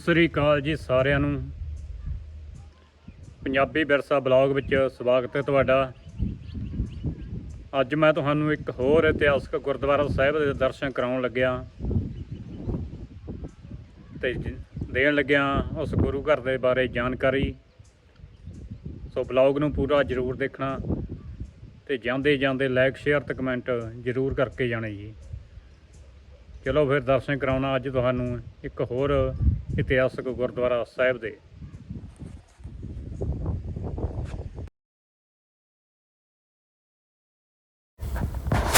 ਸਤਿ ਸ੍ਰੀ ਅਕਾਲ ਜੀ ਸਾਰਿਆਂ ਨੂੰ। ਪੰਜਾਬੀ ਵਿਰਸਾ ਬਲੌਗ ਵਿੱਚ ਸਵਾਗਤ ਹੈ ਤੁਹਾਡਾ। ਅੱਜ ਮੈਂ ਤੁਹਾਨੂੰ ਇੱਕ ਹੋਰ ਇਤਿਹਾਸਕ ਗੁਰਦੁਆਰਾ ਸਾਹਿਬ ਦੇ ਦਰਸ਼ਨ ਕਰਾਉਣ ਲੱਗਿਆ। ਤੇ ਦੇਣ ਲੱਗਿਆ ਉਸ ਗੁਰੂ ਘਰ ਦੇ ਬਾਰੇ ਜਾਣਕਾਰੀ। ਸੋ ਬਲੌਗ ਨੂੰ ਪੂਰਾ ਜ਼ਰੂਰ ਦੇਖਣਾ ਤੇ ਜਾਂਦੇ ਜਾਂਦੇ ਲਾਈਕ, ਸ਼ੇਅਰ ਤੇ ਕਮੈਂਟ ਜ਼ਰੂਰ ਕਰਕੇ ਜਾਣੇ ਜੀ। ਚਲੋ ਫਿਰ ਦਰਸ਼ਨ ਕਰਾਉਣਾ ਅੱਜ ਤੁਹਾਨੂੰ ਇੱਕ ਹੋਰ ਇਤਿਹਾਸਕ ਗੁਰਦੁਆਰਾ ਸਾਹਿਬ ਦੇ।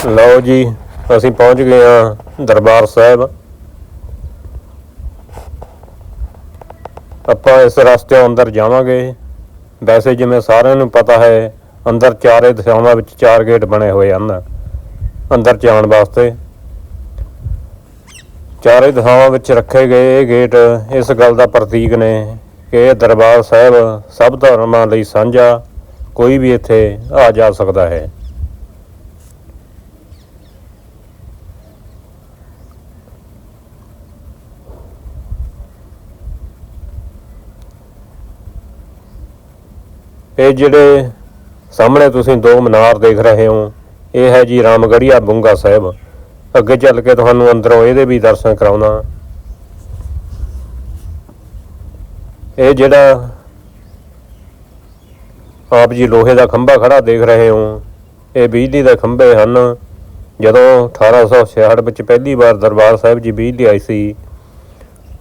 ਲਓ ਜੀ, ਅਸੀਂ ਪਹੁੰਚ ਗਏ ਹਾਂ ਦਰਬਾਰ ਸਾਹਿਬ। ਆਪਾਂ ਇਸ ਰਸਤੇ ਅੰਦਰ ਜਾਵਾਂਗੇ। ਵੈਸੇ ਜਿਵੇਂ ਸਾਰਿਆਂ ਨੂੰ ਪਤਾ ਹੈ, ਅੰਦਰ ਚਾਰੇ ਦਿਸ਼ਾਵਾਂ ਵਿੱਚ ਚਾਰ ਗੇਟ ਬਣੇ ਹੋਏ ਹਨ। ਅੰਦਰ ਜਾਣ ਵਾਸਤੇ ਚਾਰੇ ਦਿਸ਼ਾਵਾਂ ਵਿੱਚ ਰੱਖੇ ਗਏ ਇਹ ਗੇਟ ਇਸ ਗੱਲ ਦਾ ਪ੍ਰਤੀਕ ਨੇ ਕਿ ਇਹ ਦਰਬਾਰ ਸਾਹਿਬ ਸਭ ਧਰਮਾਂ ਲਈ ਸਾਂਝਾ ਕੋਈ ਵੀ ਇੱਥੇ ਆ ਜਾ ਸਕਦਾ ਹੈ। ਇਹ ਜਿਹੜੇ ਸਾਹਮਣੇ ਤੁਸੀਂ ਦੋ ਮਨਾਰ ਦੇਖ ਰਹੇ ਹੋ, ਇਹ ਹੈ ਜੀ ਰਾਮਗੜੀਆ ਬੁੰਗਾ ਸਾਹਿਬ। ਅੱਗੇ ਚੱਲ ਕੇ ਤੁਹਾਨੂੰ ਅੰਦਰੋਂ ਇਹਦੇ ਵੀ ਦਰਸ਼ਨ ਕਰਾਉਣਾ। ਇਹ ਜਿਹੜਾ ਆਪ ਜੀ ਲੋਹੇ ਦਾ ਖੰਭਾ ਖੜਾ ਦੇਖ ਰਹੇ ਹੋ, ਇਹ ਬਿਜਲੀ ਦੇ ਖੰਭੇ ਹਨ। ਜਦੋਂ 1866 ਵਿੱਚ ਪਹਿਲੀ ਵਾਰ ਦਰਬਾਰ ਸਾਹਿਬ ਜੀ ਬਿਜਲੀ ਆਈ ਸੀ,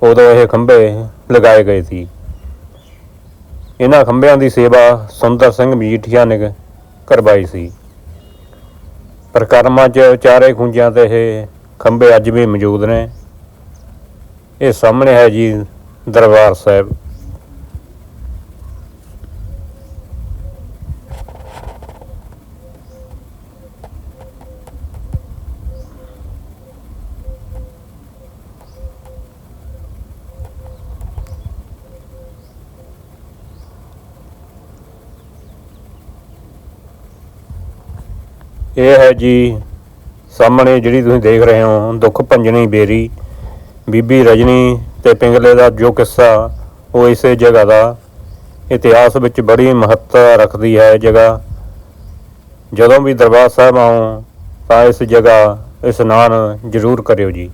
ਉਦੋਂ ਇਹ ਖੰਭੇ ਲਗਾਏ ਗਏ ਸੀ। ਇਹਨਾਂ ਖੰਭਿਆਂ ਦੀ ਸੇਵਾ ਸੁੰਦਰ ਸਿੰਘ ਮਜੀਠੀਆ ਨੇ ਕਰਵਾਈ ਸੀ। ਪ੍ਰਕਰਮਾਂ 'ਚ ਚਾਰੇ ਖੁੰਝਾਂ ਤੇ ਇਹ ਖੰਭੇ ਅੱਜ ਵੀ ਮੌਜੂਦ ਨੇ। ਇਹ ਸਾਹਮਣੇ ਹੈ ਜੀ ਦਰਬਾਰ ਸਾਹਿਬ। ਇਹ ਹੈ ਜੀ, ਸਾਹਮਣੇ ਜਿਹੜੀ ਤੁਸੀਂ ਦੇਖ ਰਹੇ ਹੋ, ਦੁੱਖ ਭੰਜਣੀ ਬੇਰੀ, ਬੀਬੀ ਰਜਨੀ ਤੇ ਪਿੰਗਲੇ ਦਾ ਜੋ ਕਿੱਸਾ, ਉਹ ਇਸੇ ਜਗ੍ਹਾ ਦਾ ਇਤਿਹਾਸ ਵਿੱਚ ਬੜੀ ਮਹੱਤਤਾ ਰੱਖਦੀ ਹੈ ਇਹ ਜਗ੍ਹਾ। ਜਦੋਂ ਵੀ ਦਰਬਾਰ ਸਾਹਿਬ ਆਓ ਤਾਂ ਇਸ ਜਗ੍ਹਾ ਇਸ਼ਨਾਨ ਜ਼ਰੂਰ ਕਰਿਓ ਜੀ।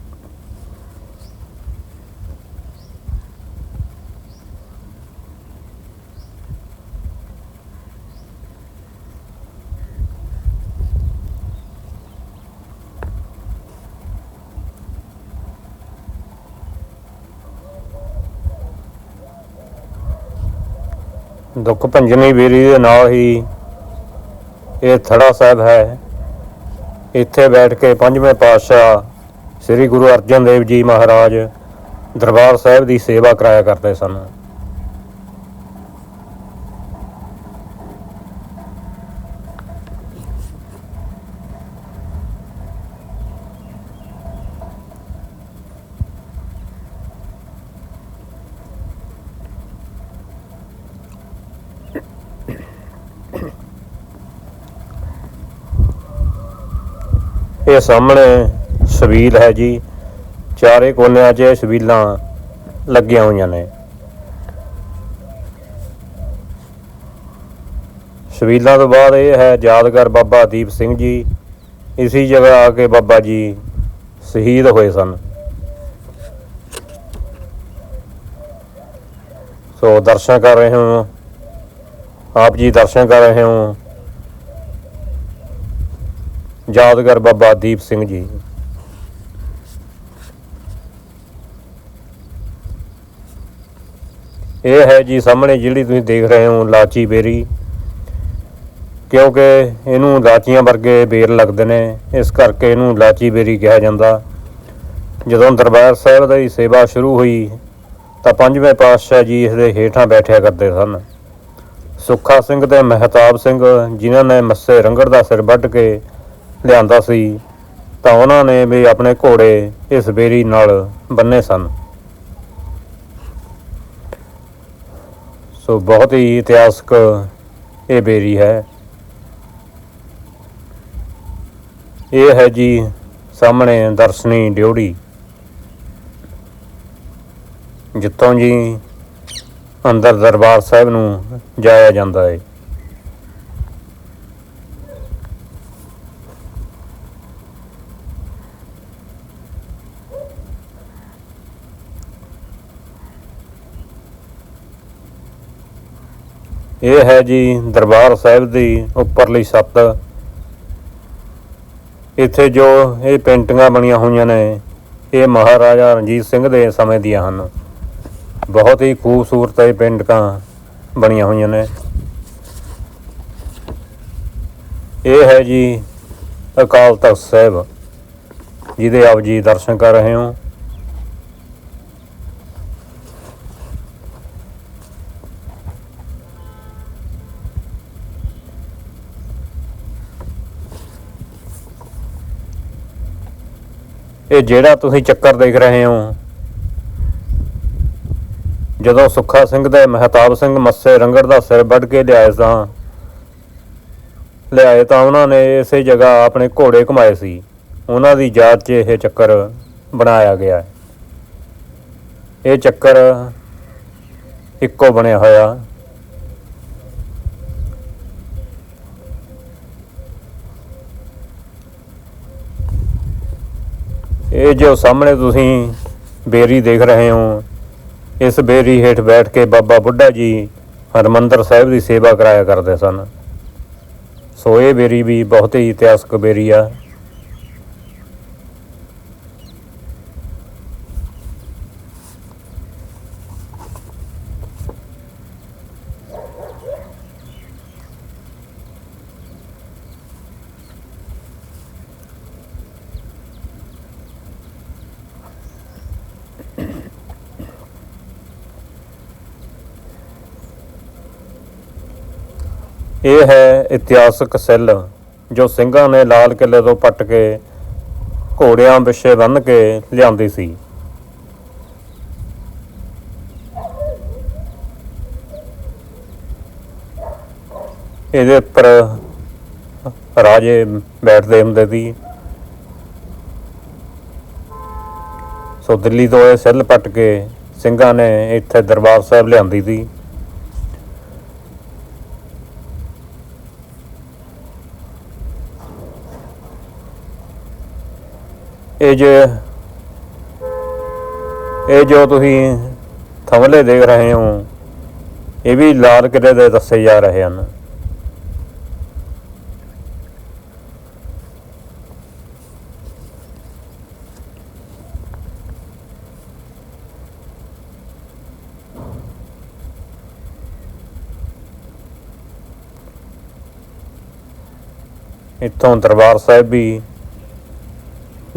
ਦੁੱਖ ਭੰਜਨੀ ਬੇਰੀ ਦੇ ਨਾਲ ਹੀ ਇਹ ਥੜਾ ਸਾਹਿਬ ਹੈ। ਇੱਥੇ ਬੈਠ ਕੇ ਪੰਜਵੇਂ ਪਾਤਸ਼ਾਹ ਸ੍ਰੀ ਗੁਰੂ ਅਰਜਨ ਦੇਵ ਜੀ ਮਹਾਰਾਜ ਦਰਬਾਰ ਸਾਹਿਬ ਦੀ ਸੇਵਾ ਕਰਾਇਆ ਕਰਦੇ ਸਨ। ਇਹ ਸਾਹਮਣੇ ਸਬੀਲ ਹੈ ਜੀ। ਚਾਰੇ ਕੋਨਿਆਂ 'ਚ ਇਹ ਸਬੀਲਾਂ ਲੱਗੀਆਂ ਹੋਈਆਂ ਨੇ। ਸਬੀਲਾਂ ਤੋਂ ਬਾਅਦ ਇਹ ਹੈ ਯਾਦਗਾਰ ਬਾਬਾ ਦੀਪ ਸਿੰਘ ਜੀ। ਇਸੀ ਜਗ੍ਹਾ ਆ ਕੇ ਬਾਬਾ ਜੀ ਸ਼ਹੀਦ ਹੋਏ ਸਨ। ਸੋ ਦਰਸ਼ਨ ਕਰ ਰਹੇ ਹੋ। ਆਪ ਜੀ ਦਰਸ਼ਨ ਕਰ ਰਹੇ ਹੋ। ਯਾਦਗਾਰ ਬਾਬਾ ਦੀਪ ਸਿੰਘ ਜੀ। ਇਹ ਹੈ ਜੀ ਸਾਹਮਣੇ ਜਿਹੜੀ ਤੁਸੀਂ ਦੇਖ ਰਹੇ ਹੋ ਲਾਚੀ ਬੇਰੀ। ਕਿਉਂਕਿ ਇਹਨੂੰ ਲਾਚੀਆਂ ਵਰਗੇ ਬੇਰ ਲੱਗਦੇ ਨੇ, ਇਸ ਕਰਕੇ ਇਹਨੂੰ ਲਾਚੀ ਬੇਰੀ ਕਿਹਾ ਜਾਂਦਾ। ਜਦੋਂ ਦਰਬਾਰ ਸਾਹਿਬ ਦੀ ਸੇਵਾ ਸ਼ੁਰੂ ਹੋਈ, ਤਾਂ ਪੰਜਵੇਂ ਪਾਤਸ਼ਾਹ ਜੀ ਇਸ ਦੇ ਹੇਠਾਂ ਬੈਠਿਆ ਕਰਦੇ ਸਨ। ਸੁੱਖਾ ਸਿੰਘ ਤੇ ਮਹਿਤਾਬ ਸਿੰਘ, ਜਿਨ੍ਹਾਂ ਨੇ ਮੱਸੇ ਰੰਗੜ ਦਾ ਸਿਰ ਵੱਢ ਕੇ ਲਿਆਂਦਾ ਸੀ, ਤਾਂ ਉਹਨਾਂ ਨੇ ਵੀ ਆਪਣੇ ਘੋੜੇ ਇਸ ਬੇਰੀ ਨਾਲ ਬੰਨੇ ਸਨ। ਸੋ ਬਹੁਤ ਹੀ ਇਤਿਹਾਸਕ ਇਹ ਬੇਰੀ ਹੈ। ਇਹ ਹੈ ਜੀ ਸਾਹਮਣੇ ਦਰਸ਼ਨੀ ਡਿਉੜੀ ਜਿੱਥੋਂ ਜੀ ਅੰਦਰ ਦਰਬਾਰ ਸਾਹਿਬ ਨੂੰ ਜਾਇਆ ਜਾਂਦਾ ਹੈ। ਇਹ ਹੈ ਜੀ ਦਰਬਾਰ ਸਾਹਿਬ ਦੀ ਉੱਪਰਲੀ ਛੱਤ। ਇੱਥੇ ਜੋ ਇਹ ਪੇਂਟਿੰਗਾਂ ਬਣੀਆਂ ਹੋਈਆਂ ਨੇ, ਇਹ ਮਹਾਰਾਜਾ ਰਣਜੀਤ ਸਿੰਘ ਦੇ ਸਮੇਂ ਦੀਆਂ ਹਨ। ਬਹੁਤ ਹੀ ਖੂਬਸੂਰਤ ਇਹ ਪੇਂਟਿੰਗਾਂ ਬਣੀਆਂ ਹੋਈਆਂ ਨੇ। ਇਹ ਹੈ ਜੀ ਅਕਾਲ ਤਖਤ ਸਾਹਿਬ, ਜਿਹਦੇ ਆਪ ਜੀ ਦਰਸ਼ਨ ਕਰ ਰਹੇ ਹੋ। ਇਹ ਜਿਹੜਾ ਤੁਸੀਂ ਚੱਕਰ ਦੇਖ ਰਹੇ ਹੋ, ਜਦੋਂ ਸੁੱਖਾ ਸਿੰਘ ਦੇ ਮਹਿਤਾਬ ਸਿੰਘ ਮੱਸੇ ਰੰਗੜ ਦਾ ਸਿਰ ਵੱਢ ਕੇ ਲਿਆਏ ਤਾਂ ਲਿਆਏ ਤਾਂ ਉਹਨਾਂ ਨੇ ਇਸੇ ਜਗ੍ਹਾ ਆਪਣੇ ਘੋੜੇ ਘੁਮਾਏ ਸੀ। ਉਹਨਾਂ ਦੀ ਯਾਦ 'ਚ ਇਹ ਚੱਕਰ ਬਣਾਇਆ ਗਿਆ ਹੈ। ਇਹ ਚੱਕਰ ਇੱਕੋ ਬਣਿਆ ਹੋਇਆ। ਇਹ ਜੋ ਸਾਹਮਣੇ ਤੁਸੀਂ ਬੇਰੀ ਦੇਖ ਰਹੇ ਹੋ, ਇਸ ਬੇਰੀ ਹੇਠ ਬੈਠ ਕੇ ਬਾਬਾ ਬੁੱਢਾ ਜੀ ਹਰਮੰਦਰ ਸਾਹਿਬ ਦੀ ਸੇਵਾ ਕਰਾਇਆ ਕਰਦੇ ਸਨ। ਸੋ ਇਹ ਬੇਰੀ ਵੀ ਬਹੁਤ ਹੀ ਇਤਿਹਾਸਕ ਬੇਰੀ ਆ। ਇਹ ਹੈ ਇਤਿਹਾਸਕ ਸੈੱਲ, ਜੋ ਸਿੰਘਾਂ ਨੇ ਲਾਲ ਕਿਲੇ ਤੋਂ ਪੱਟ ਕੇ ਘੋੜਿਆਂ ਪਿੱਛੇ ਬੰਨ੍ਹ ਕੇ ਲਿਆਂਦੀ ਸੀ। ਇਹਦੇ ਉੱਪਰ ਰਾਜੇ ਬੈਠਦੇ ਹੁੰਦੇ ਸੀ ਸੋ ਦਿੱਲੀ ਤੋਂ ਇਹ ਸੈੱਲ ਪੱਟ ਕੇ ਸਿੰਘਾਂ ਨੇ ਇੱਥੇ ਦਰਬਾਰ ਸਾਹਿਬ ਲਿਆਂਦੀ ਸੀ। ਇਹ ਜੋ ਇਹ ਜੋ ਤੁਸੀਂ ਥਮਲੇ ਦੇਖ ਰਹੇ ਹੋ, ਇਹ ਵੀ ਲਾਲ ਕਿਲੇ ਦੇ ਦੱਸੇ ਜਾ ਰਹੇ ਹਨ। ਇੱਥੋਂ ਦਰਬਾਰ ਸਾਹਿਬ ਵੀ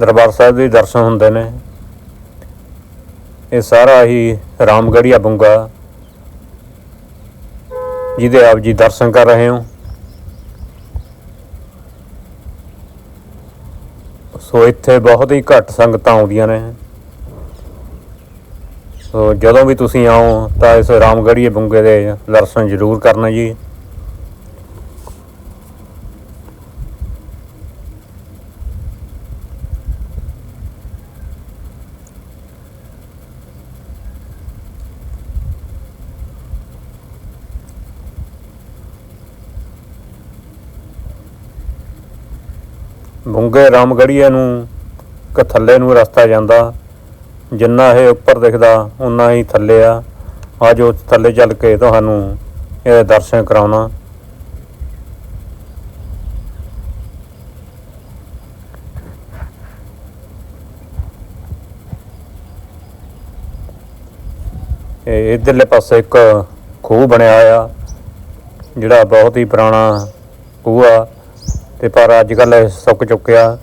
ਦਰਬਾਰ ਸਾਹਿਬ ਦੇ ਦਰਸ਼ਨ ਹੁੰਦੇ ਨੇ। ਇਹ ਸਾਰਾ ਹੀ ਰਾਮਗੜੀਆ ਬੁੰਗਾ ਜਿਹਦੇ ਆਪ ਜੀ ਦਰਸ਼ਨ ਕਰ ਰਹੇ ਹੋ। ਸੋ ਇੱਥੇ ਬਹੁਤ ਹੀ ਘੱਟ ਸੰਗਤਾਂ ਆਉਂਦੀਆਂ ਨੇ। ਸੋ ਜਦੋਂ ਵੀ ਤੁਸੀਂ ਆਓ ਤਾਂ ਇਸ ਰਾਮਗੜੀਏ ਬੁੰਗੇ ਦੇ ਦਰਸ਼ਨ ਜ਼ਰੂਰ ਕਰਨਾ ਜੀ। ਬੁੰਗੇ ਰਾਮਗੜੀਏ ਨੂੰ ਕ ਥੱਲੇ ਨੂੰ ਰਸਤਾ ਜਾਂਦਾ। ਜਿੰਨਾ ਇਹ ਉੱਪਰ ਦਿਖਦਾ ਉਨਾ ਹੀ ਥੱਲੇ ਆ। ਅੱਜ ਉਹ ਥੱਲੇ ਚੱਲ ਕੇ ਤੁਹਾਨੂੰ ਇਹ ਦਰਸ਼ਨ ਕਰਾਉਣਾ। ਇਹ ਇਧਰਲੇ ਪਾਸੇ ਇੱਕ ਖੂਹ ਬਣਿਆ ਆ, ਜਿਹੜਾ ਬਹੁਤ ਹੀ ਪੁਰਾਣਾ ਖੂਹ ਆ। ਤੇ ਪਰ ਅੱਜ ਕੱਲ ਸੁੱਕ ਚੁੱਕਿਆ।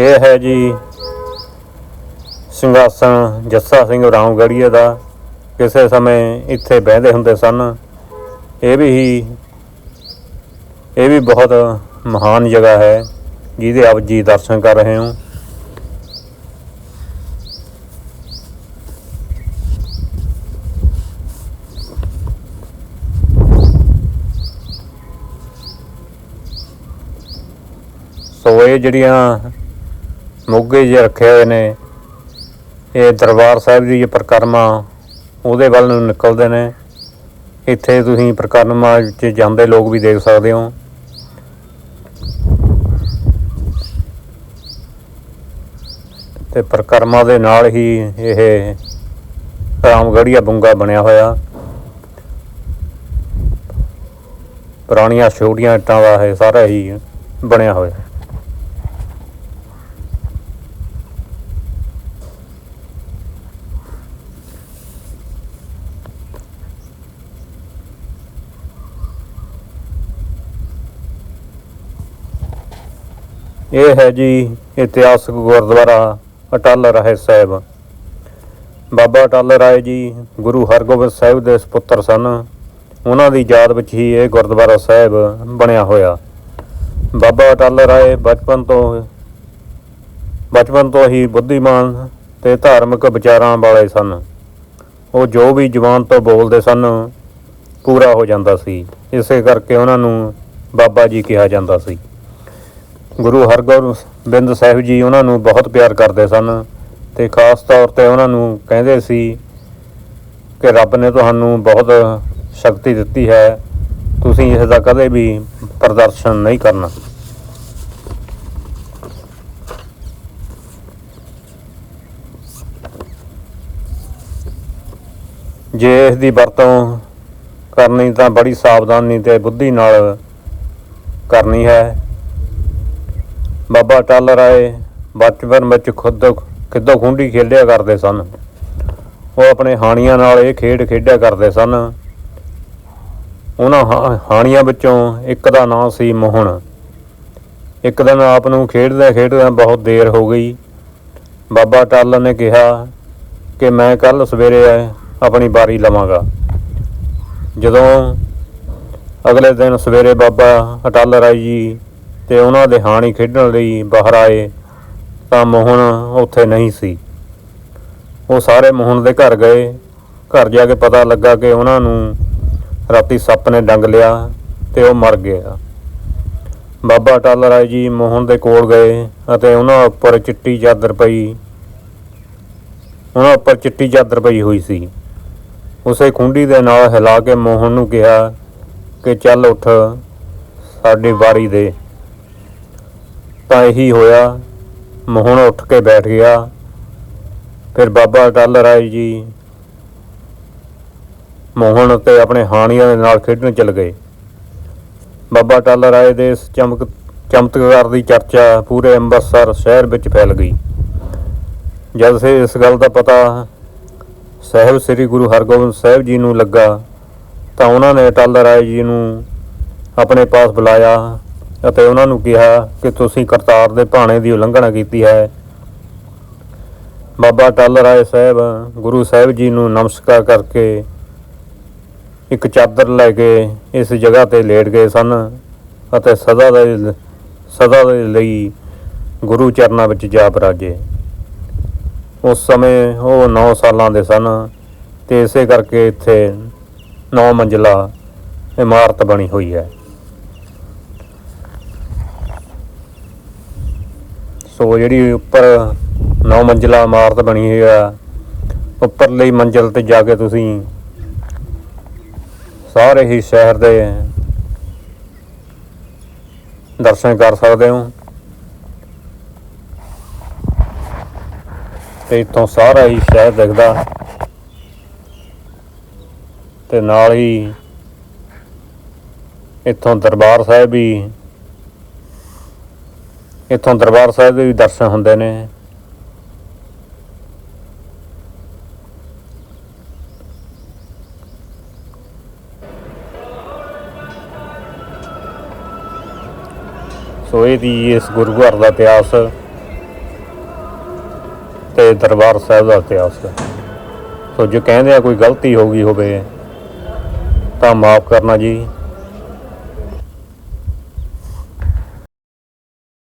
ਇਹ ਹੈ ਜੀ ਸਿੰਘਾਸਣ ਜੱਸਾ ਸਿੰਘ ਰਾਮਗੜੀਏ ਦਾ। ਕਿਸੇ ਸਮੇਂ ਇੱਥੇ ਬਹਿੰਦੇ ਹੁੰਦੇ ਸਨ। ਇਹ ਵੀ ਇਹ ਵੀ ਬਹੁਤ ਮਹਾਨ ਜਗ੍ਹਾ ਹੈ, ਜਿਹਦੇ ਆਪ ਜੀ ਦਰਸ਼ਨ ਕਰ ਰਹੇ ਹੋ। ਸੋ ਇਹ ਜਿਹੜੀਆਂ ਮੋਗੇ ਜਿਹੇ ਰੱਖੇ ਹੋਏ ਨੇ। ਇਹ ਦਰਬਾਰ ਸਾਹਿਬ ਦੀ ਪ੍ਰਕਰਮਾ, ਉਹਦੇ ਵੱਲ ਨੂੰ ਨਿਕਲਦੇ ਨੇ। ਇੱਥੇ ਤੁਸੀਂ ਪ੍ਰਕਰਮਾ ਵਿੱਚ ਜਾਂਦੇ ਲੋਕ ਵੀ ਦੇਖ ਸਕਦੇ ਹੋ। ਤੇ ਪ੍ਰਕਰਮਾ ਦੇ ਨਾਲ ਹੀ ਇਹ ਰਾਮਗੜੀਆ ਬੁੰਗਾ ਬਣਿਆ ਹੋਇਆ। ਪੁਰਾਣੀਆਂ ਛੋਟੀਆਂ ਇੱਟਾਂ ਦਾ ਇਹ ਸਾਰਾ ਹੀ ਬਣਿਆ ਹੋਇਆ। ਇਹ ਹੈ ਜੀ ਇਤਿਹਾਸਕ ਗੁਰਦੁਆਰਾ ਅਟਲ ਰਾਏ ਸਾਹਿਬ। ਬਾਬਾ ਅਟਲ ਰਾਏ ਜੀ ਗੁਰੂ ਹਰਗੋਬਿੰਦ ਸਾਹਿਬ ਦੇ ਸੁਪੁੱਤਰ ਸਨ। ਉਹਨਾਂ ਦੀ ਯਾਦ ਵਿੱਚ ਹੀ ਇਹ ਗੁਰਦੁਆਰਾ ਸਾਹਿਬ ਬਣਿਆ ਹੋਇਆ। ਬਾਬਾ ਅਟਲ ਰਾਏ ਬਚਪਨ ਤੋਂ ਬਚਪਨ ਤੋਂ ਹੀ ਬੁੱਧੀਮਾਨ ਤੇ ਧਾਰਮਿਕ ਵਿਚਾਰਾਂ ਵਾਲੇ ਸਨ। ਉਹ ਜੋ ਵੀ ਜ਼ੁਬਾਨ ਤੋਂ ਬੋਲਦੇ ਸਨ, ਪੂਰਾ ਹੋ ਜਾਂਦਾ ਸੀ। ਇਸੇ ਕਰਕੇ ਉਹਨਾਂ ਨੂੰ ਬਾਬਾ ਜੀ ਕਿਹਾ ਜਾਂਦਾ ਸੀ। ਗੁਰੂ ਹਰਗੋਬਿੰਦ ਸਾਹਿਬ ਜੀ ਉਹਨਾਂ ਨੂੰ ਬਹੁਤ ਪਿਆਰ ਕਰਦੇ ਸਨ ਤੇ ਖਾਸ ਤੌਰ ਤੇ ਉਹਨਾਂ ਨੂੰ ਕਹਿੰਦੇ ਸੀ ਕਿ ਰੱਬ ਨੇ ਤੁਹਾਨੂੰ ਬਹੁਤ ਸ਼ਕਤੀ ਦਿੱਤੀ ਹੈ, ਤੁਸੀਂ ਇਸ ਦਾ ਕਦੇ ਵੀ ਪ੍ਰਦਰਸ਼ਨ ਨਹੀਂ ਕਰਨਾ। ਜੇ ਇਸ ਦੀ ਵਰਤੋਂ ਕਰਨੀ ਤਾਂ ਬੜੀ ਸਾਵਧਾਨੀ ਤੇ ਬੁੱਧੀ ਨਾਲ ਕਰਨੀ ਹੈ। ਬਾਬਾ ਟੱਲ ਰਾਏ ਬਚਪਨ ਵਿੱਚ ਖੁਦ ਖਿੱਦੋ ਖੁੰਡੀ ਖੇਡਿਆ ਕਰਦੇ ਸਨ। ਉਹ ਆਪਣੇ ਹਾਣੀਆਂ ਨਾਲ ਇਹ ਖੇਡ ਖੇਡਿਆ ਕਰਦੇ ਸਨ। ਉਹਨਾਂ ਹਾ- ਹਾਣੀਆਂ ਵਿੱਚੋਂ ਇੱਕ ਦਾ ਨਾਂ ਸੀ ਮੋਹਣ ਇੱਕ ਦਿਨ ਆਪ ਨੂੰ ਖੇਡਦੇ ਖੇਡਦੇ ਬਹੁਤ ਦੇਰ ਹੋ ਗਈ। ਬਾਬਾ ਟੱਲ ਨੇ ਕਿਹਾ ਕਿ ਮੈਂ ਕੱਲ ਸਵੇਰੇ ਆਪਣੀ ਬਾਰੀ ਲਵਾਂਗਾ। ਜਦੋਂ ਅਗਲੇ ਦਿਨ ਸਵੇਰੇ ਬਾਬਾ ਅਟਲ ਰਾਏ ਜੀ ਤੇ ਉਹਨਾਂ ਦੇ ਹਾਣੀ ਖੇਡਣ ਲਈ ਬਾਹਰ ਆਏ, ਤਾਂ ਮੋਹਨ ਉੱਥੇ ਨਹੀਂ ਸੀ। ਉਹ ਸਾਰੇ ਮੋਹਨ ਦੇ ਘਰ ਗਏ। ਘਰ ਜਾ ਕੇ ਪਤਾ ਲੱਗਾ ਕਿ ਉਹਨਾਂ ਨੂੰ ਰਾਤੀ ਸੱਪ ਨੇ ਡੰਗ ਲਿਆ ਤੇ ਉਹ ਮਰ ਗਿਆ। ਬਾਬਾ ਅਟਲ ਰਾਏ ਜੀ ਮੋਹਨ ਦੇ ਕੋਲ ਗਏ ਅਤੇ ਉਹਨਾਂ ਉੱਪਰ ਚਿੱਟੀ ਚਾਦਰ ਪਈ। ਉਹਨਾਂ ਉੱਪਰ ਚਿੱਟੀ ਚਾਦਰ ਪਈ ਹੋਈ ਸੀ। ਉਸੇ ਖੁੰਡੀ ਦੇ ਨਾਲ ਹਿਲਾ ਕੇ ਮੋਹਨ ਨੂੰ ਕਿਹਾ ਕਿ ਚੱਲ ਉੱਠ, ਸਾਡੀ ਵਾਰੀ ਦੇ। ਤਾਂ ਇਹੀ ਹੋਇਆ। ਮੋਹਣ ਉੱਠ ਕੇ ਬੈਠ ਗਿਆ। ਫਿਰ ਬਾਬਾ ਅਟਲ ਰਾਏ ਜੀ ਮੋਹਨ ਤੇ ਆਪਣੇ ਹਾਣੀਆਂ ਦੇ ਨਾਲ ਖੇਡਣ ਚੱਲ ਗਏ। ਬਾਬਾ ਅਟਲ ਰਾਏ ਦੇ ਇਸ ਚਮਕ ਚਮਤਕਾਰ ਦੀ ਚਰਚਾ ਪੂਰੇ ਅੰਮ੍ਰਿਤਸਰ ਸ਼ਹਿਰ ਵਿੱਚ ਫੈਲ ਗਈ। ਜਦ ਸੇ ਇਸ ਗੱਲ ਦਾ ਪਤਾ ਸਾਹਿਬ ਸ੍ਰੀ ਗੁਰੂ ਹਰਗੋਬਿੰਦ ਸਾਹਿਬ ਜੀ ਨੂੰ ਲੱਗਾ ਤਾਂ ਉਹਨਾਂ ਨੇ ਅਟਲ ਰਾਏ ਜੀ ਨੂੰ ਆਪਣੇ ਪਾਸ ਬੁਲਾਇਆ। ਅਤੇ ਉਹਨਾਂ ਨੂੰ ਕਿਹਾ ਕਿ ਤੁਸੀਂ ਕਰਤਾਰ ਦੇ ਭਾਣੇ ਦੀ ਉਲੰਘਣਾ ਕੀਤੀ ਹੈ। ਬਾਬਾ ਅਟਲ ਰਾਏ ਸਾਹਿਬ ਗੁਰੂ ਸਾਹਿਬ ਜੀ ਨੂੰ ਨਮਸਕਾਰ ਕਰਕੇ ਇੱਕ ਚਾਦਰ ਲੈ ਕੇ ਇਸ ਜਗ੍ਹਾ ਤੇ ਲੇਟ ਗਏ ਸਨ ਅਤੇ ਸਦਾ ਦੇ ਸਦਾ ਦੇ ਲਈ ਗੁਰੂ ਚਰਨਾਂ ਵਿੱਚ ਜਾ ਬਰਾਜੇ ਉਸ ਸਮੇਂ ਉਹ 9 ਸਾਲਾਂ ਦੇ ਸਨ ਤੇ ਇਸੇ ਕਰਕੇ ਇੱਥੇ 9 ਮੰਜ਼ਲਾ ਇਮਾਰਤ ਬਣੀ ਹੋਈ ਹੈ। ਸੋ ਜਿਹੜੀ ਉੱਪਰ 9 ਮੰਜ਼ਲਾ ਇਮਾਰਤ ਬਣੀ ਹੋਈ ਆ, ਉੱਪਰਲੀ ਮੰਜ਼ਲ ਤੇ ਜਾ ਕੇ ਤੁਸੀਂ ਸਾਰੇ ਹੀ ਸ਼ਹਿਰ ਦੇ ਦਰਸ਼ਨ ਕਰ ਸਕਦੇ ਹੋ। ਤੇ ਇੱਥੋਂ ਸਾਰਾ ਹੀ ਸ਼ਹਿਰ ਦਿਖਦਾ। ਤੇ ਨਾਲ ਹੀ ਇੱਥੋਂ ਦਰਬਾਰ ਸਾਹਿਬ ਵੀ ਇੱਥੋਂ ਦਰਬਾਰ ਸਾਹਿਬ ਦੇ ਵੀ ਦਰਸ਼ਨ ਹੁੰਦੇ ਨੇ। ਸੋ ਇਹ ਦੀ ਇਸ ਗੁਰੂ ਘਰ ਦਾ ਇਤਿਹਾਸ ਤੇ ਦਰਬਾਰ ਸਾਹਿਬ ਦਾ ਇਤਿਹਾਸ। ਸੋ ਜੇ ਕਹਿੰਦੇ ਆ ਕੋਈ ਗਲਤੀ ਹੋ ਗਈ ਹੋਵੇ ਤਾਂ ਮਾਫ ਕਰਨਾ ਜੀ।